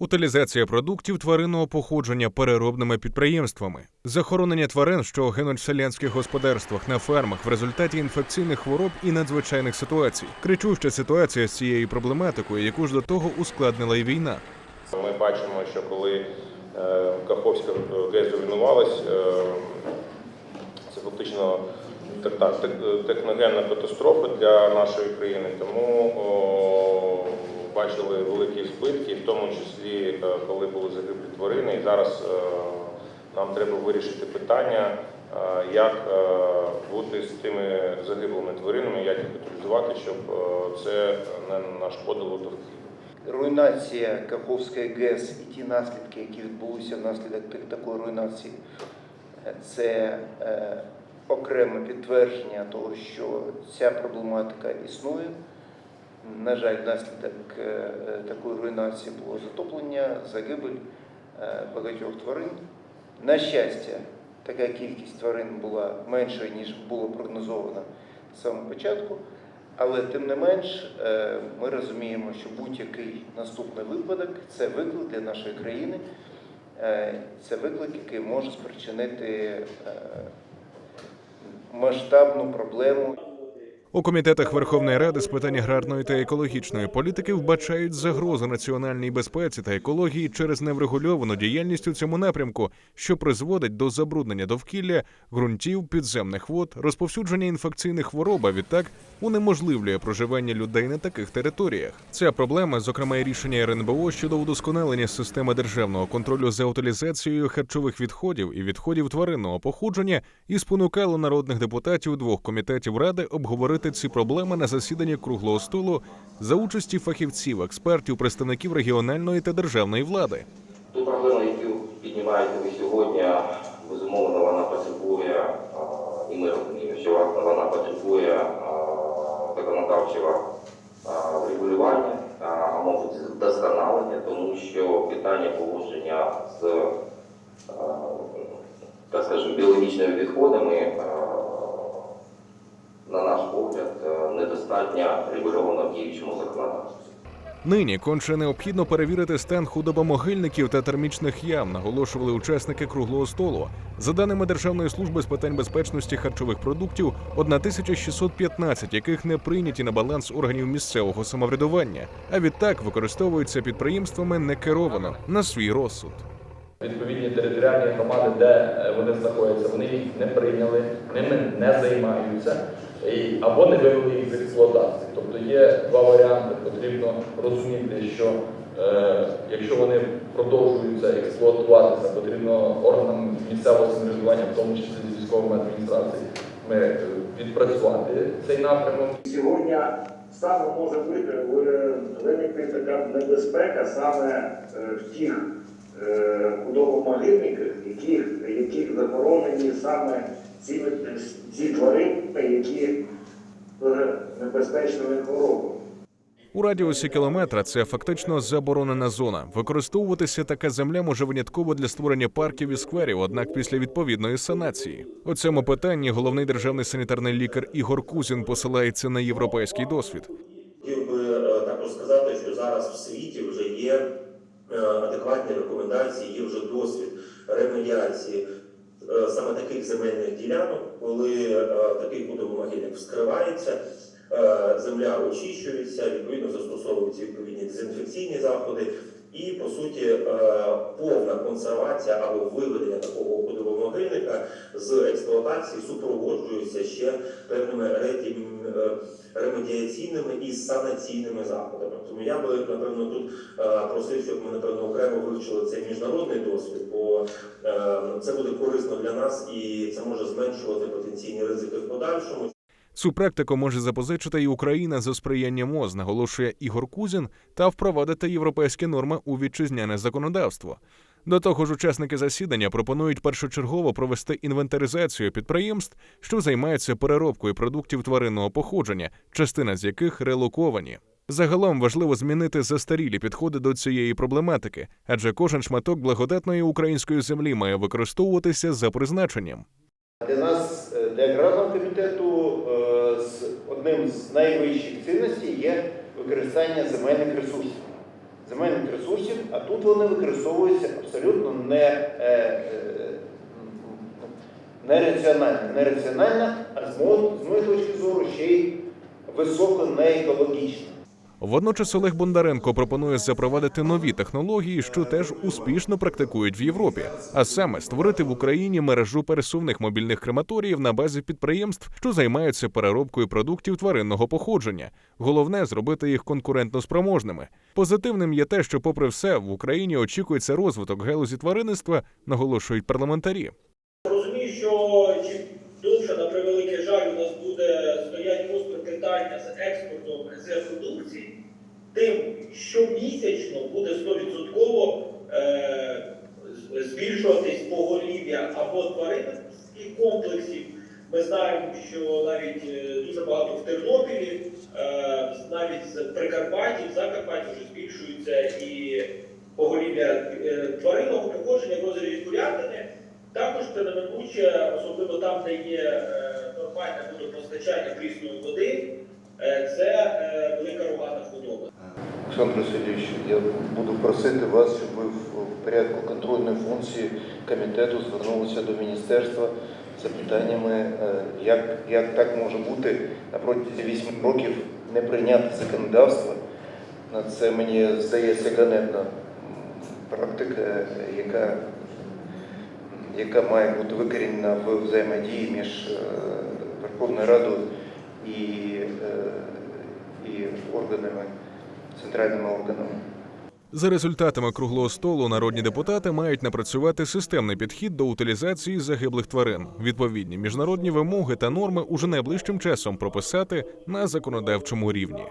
утилізація продуктів тваринного походження переробними підприємствами, захоронення тварин, що гинуть в селянських господарствах на фермах в результаті інфекційних хвороб і надзвичайних ситуацій. Кричуща ситуація з цією проблематикою, яку ж до того ускладнила й війна. Ми бачимо, що коли е, Каховська ГЕС зруйнувалась, е, це фактично так, техногенна катастрофа для нашої країни. Тому бачили великі збитки, в тому числі е, коли були загиблі тварини. І зараз е, нам треба вирішити питання, е, як бути з тими загиблими тваринами, як їх утилізувати, щоб це не нашкодило довкіллю. руйнація Каховської ГЕС і ті наслідки, які відбулися внаслідок так- такої руйнації, це окреме підтвердження того, що ця проблематика існує. На жаль, внаслідок е, е, такої руйнації було затоплення, загибель е, багатьох тварин. На щастя, така кількість тварин була меншою, ніж було прогнозовано з самого початку. Але тим не менш, ми розуміємо, що будь-який наступний випадок це виклик для нашої країни, це виклик, який може спричинити масштабну проблему У комітетах Верховної Ради з питань аграрної та екологічної політики вбачають загрозу національній безпеці та екології через неврегульовану діяльність у цьому напрямку, що призводить до забруднення довкілля, ґрунтів, підземних вод, розповсюдження інфекційних хвороб, а відтак унеможливлює проживання людей на таких територіях. Ця проблема, зокрема, і рішення РНБО щодо удосконалення системи державного контролю за утилізацією харчових відходів і відходів тваринного походження, і спонукало народних депутатів двох комітетів ради обговорити ці проблеми на засіданні круглого столу за участі фахівців, експертів, представників регіональної та державної влади. Ту проблему, яку піднімаєте ви сьогодні, безумовно, вона потребує, і ми розуміємо, що вона потребує законодавчого а, врегулювання, а, може вдосконалення, тому що питання поводження з, так скажемо, біологічними відходами, а, на наш погляд, недостатньо регульовано в діючому законодавстві. Нині конче необхідно перевірити стан худобомогильників та термічних ям, наголошували учасники круглого столу. За даними Державної служби з питань безпечності харчових продуктів, 1615 яких не прийняті на баланс органів місцевого самоврядування, а відтак використовуються підприємствами некеровано на свій розсуд. Відповідні територіальні громади, де е, вони знаходяться, вони їх не прийняли, ними не займаються або не вивели їх з експлуатації. Тобто є два варіанти. Потрібно розуміти, що е, якщо вони продовжуються експлуатуватися, потрібно органам місцевого самоврядування, в тому числі з військовими адміністраціями, е, відпрацювати цей напрямок. Сьогодні саме може бути ви- така небезпека саме е, в тих е, худобомогильниках, яких, яких захоронені саме ці, ці тварини, які небезпечними хворобами. У радіусі кілометра це фактично заборонена зона. Використовуватися така земля може винятково для створення парків і скверів, однак після відповідної санації. У цьому питанні головний державний санітарний лікар Ігор Кузін посилається на європейський досвід. Хотів би е, також сказати, що зараз в світі вже є е, адекватні рекомендації, є вже досвід ремедіації е, саме таких земельних ділянок, коли е, такий худобомогильник вскривається, е, земля очищується, відповідно застосовуються відповідні дезінфекційні заходи. І по суті е, повна консервація або виведення такого худобомогильника з експлуатації супроводжується ще певними е, ремедіаційними і санаційними заходами. Тому я би напевно тут е, просив, щоб ми напевно окремо вивчили цей міжнародний досвід, бо е, це буде корисно для нас і це може зменшувати потенційні ризики в подальшому. Цю практику може запозичити і Україна за сприяння МОЗ, наголошує Ігор Кузін, та впровадити європейські норми у вітчизняне законодавство. До того ж, учасники засідання пропонують першочергово провести інвентаризацію підприємств, що займаються переробкою продуктів тваринного походження, частина з яких релоковані. Загалом важливо змінити застарілі підходи до цієї проблематики, адже кожен шматок благодатної української землі має використовуватися за призначенням. Для нас, е, для аграрного комітету, е, одним з найвищих цінностей є використання земельних ресурсів. Земельних ресурсів, а тут вони використовуються абсолютно не, е, е, нераціонально. Нераціонально, а з моєї точки зору ще й високо неекологічно. Водночас Олег Бондаренко пропонує запровадити нові технології, що теж успішно практикують в Європі, а саме створити в Україні мережу пересувних мобільних крематоріїв на базі підприємств, що займаються переробкою продуктів тваринного походження. Головне зробити їх конкурентно спроможними. Позитивним є те, що, попри все, в Україні очікується розвиток галузі тваринництва, наголошують парламентарі. Розумію, що чим довше, на превеликий жаль, у нас буде стоять гостре питання з експортом ЗЕ-продукції, тим щомісячно буде 100% е, збільшуватись поголів'я або тваринницьких комплексів. Ми знаємо, що навіть е, дуже багато в Тернопілі, е, навіть з Прикарпатті, в Закарпатті вже збільшується і поголів'я тваринного походження в розрізі курятини. Також це неминуче, особливо там, де є нормальне водопостачання прісної води, е, це е, велика рогата худоба. Олександр Васильович, я буду просити вас, щоб ви в порядку контрольної функції комітету звернулися до міністерства з запитаннями, е, як, як так може бути на протязі 8 років не прийняти законодавство. Це мені здається ганебна практика, яка, яка має бути викорінена в взаємодії між е, Верховною Радою і, е, і органами центральними органом. За результатами круглого столу народні депутати мають напрацювати системний підхід до утилізації загиблих тварин, відповідні міжнародні вимоги та норми уже найближчим часом прописати на законодавчому рівні.